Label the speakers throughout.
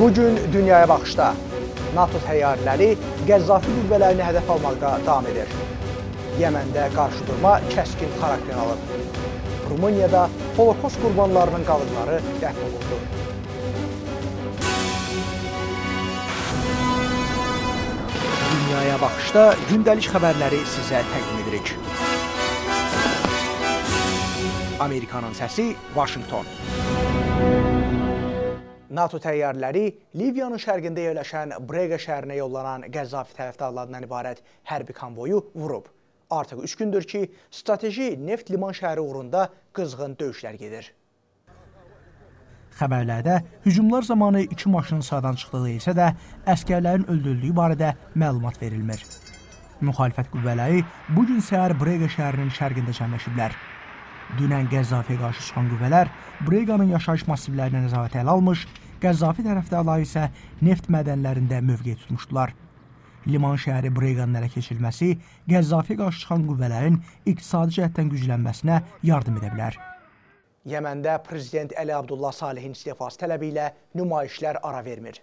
Speaker 1: Bu gün dünyaya baxışda NATO təyyarələri Qəzzafi qüvvələrini hədəf almaqda davam edir. Yəməndə qarşıdurma kəskin xarakter alıb. Rumuniyada Holokost qurbanlarının qalıqları dəfn olundu. Dünyaya baxışda gündəlik xəbərləri sizə təqdim edirik. Amerikanın səsi, Washington. NATO təyyarələri Liviyanın şərqində yerləşən Brega şəhərinə yollanan Qəzzafi tərəfdarlarından ibarət hərbi konvoyu vurub. Artıq 3 gündür ki, strateji neft liman şəhəri uğrunda qızğın döyüşlər gedir. Xəbərlərdə hücumlar zamanı iki maşının sağdan çıxdığı deyilsə də, əskərlərin öldürüldüyü barədə məlumat verilmir. Müxalifət qüvvələri bu gün səhər Brega şəhərinin şərqində cəmləşiblər. Dünən Qəzzafiyə qarşı çıxan qüvvələr Breqanın yaşayış massivlərinə nəzarət ələ almış, Qəzzafi tərəfdarları isə neft mədənlərində mövqe tutmuşdular. Liman şəhəri Breqanın ələ keçirilməsi Qəzzafiyə qarşı çıxan qüvvələrin iqtisadi cəhətdən güclənməsinə yardım edə bilər. Yəməndə prezident Əli Abdullah Salihin istefası tələbi ilə nümayişlər ara vermir.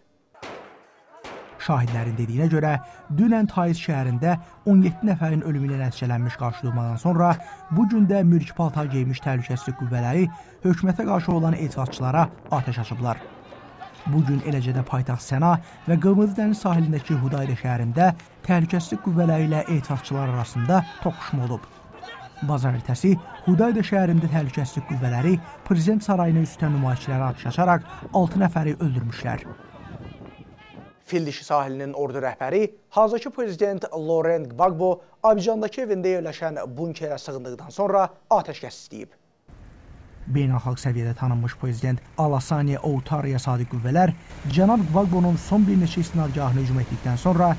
Speaker 1: Şahidlərin dediyinə görə, dünən Taiz şəhərində 17 nəfərin ölümü ilə nəticələnmiş qarşıdurmadan sonra bu gün də mülki paltar geymiş təhlükəsizlik qüvvələri hökumətə qarşı olan etirazçılara atəş açıblar. Bu gün eləcə də paytaxt Səna və Qırmızı dəniz sahilindəki Hudayda şəhərində təhlükəsizlik qüvvələri ilə etirazçılar arasında toqquşma olub. Bazar ertəsi Hudayda şəhərində təhlükəsizlik qüvvələri prezident sarayına üstən nümayişçilərə atış açaraq 6 nəfəri öldürmüşlər. Fil dişi sahilinin ordu rəhbəri, hazırki prezident Laurent Gbagbo Abicandakı evində yerləşən bunkerə sığındıqdan sonra atəşkəs istəyib. Beynəlxalq səviyyədə tanınmış prezident Alasani Outaraya sadiq qüvvələr cənab Gbagbonun son bir neçə istinadgahını hücum etdikdən sonra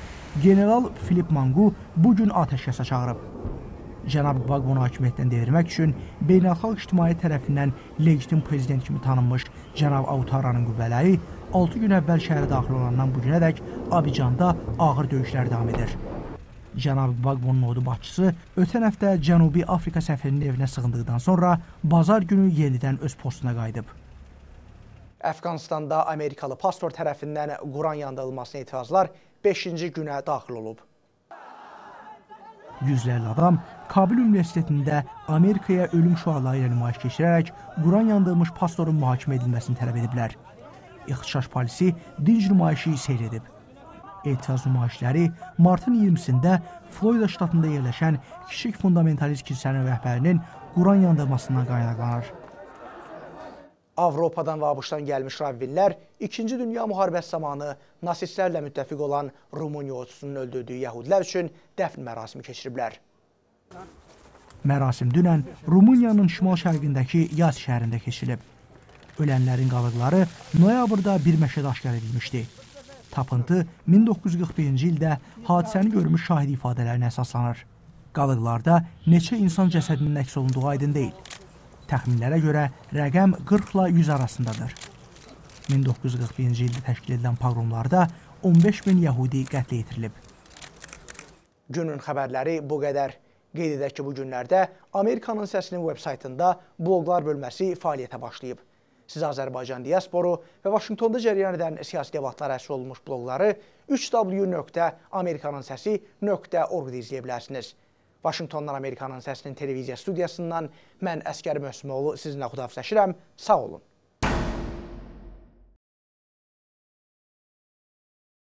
Speaker 1: general Filip Mangu bu gün atəşkəsə çağırıb. Cənab Gbagbonu hakimiyyətdən devirmək üçün beynəlxalq ictimaiyyət tərəfindən legitim prezident kimi tanınmış cənab Autaranın qüvvələri 6 gün əvvəl şəhərə daxil olandan bu günədək Abicanda ağır döyüşlər davam edir. Cənab Bagbonun ordu başçısı ötən həftə Cənubi Afrika səfirinin evinə sığındıqdan sonra bazar günü yenidən öz postuna qayıdıb. Əfqanistanda Amerikalı pastor tərəfindən Quran yandırılmasına etirazlar 5-ci günə daxil olub. Yüzlərlə adam Kabil Universitetində Amerikaya ölüm şüarları ilə nümayiş keçirərək Quran yandırılmış pastorun mühakimə edilməsini tələb ediblər ixtişaş polisi dinc nümayişi seyr edib. Etiraz nümayişləri martın 20-sində Florida ştatında yerləşən kiçik fundamentalist kilsənin rəhbərinin Quran yandırmasından qaynaqlanır. Avropadan və ABŞ-dan gəlmiş rabinlər 2-ci Dünya müharibəsi zamanı nasistlərlə müttəfiq olan Rumuniya ordusunun öldürdüyü yəhudilər üçün dəfn mərasimi keçiriblər. Mərasim dünən Rumuniyanın şimal-şərqindəki Yaz şəhərində keçirilib. Ölənlərin qalıqları noyabrda bir məşədə aşkar edilmişdi. Tapıntı 1941-ci ildə hadisəni görmüş şahid ifadələrinə əsaslanır. Qalıqlarda neçə insan cəsədinin əks olunduğu aydın deyil. Təxminlərə görə rəqəm 40 ilə 100 arasındadır. 1941-ci ildə təşkil edilən pogromlarda 15 min yəhudi qətlə yetirilib. Günün xəbərləri bu qədər. Qeyd edək ki, bu günlərdə Amerikanın səsinin veb-saytında bloqlar bölməsi fəaliyyətə başlayıb. Siz Azərbaycan diasporu və Vaşinqtonda cərəyan edən siyasi debatlara əsr olunmuş bloqları 3w.amerikanınsəsi.org-da izləyə bilərsiniz. Vaşinqtondan Amerikanın səsinin televiziya studiyasından mən Əskər Möhsümoğlu sizinlə xudafizləşirəm. Sağ olun.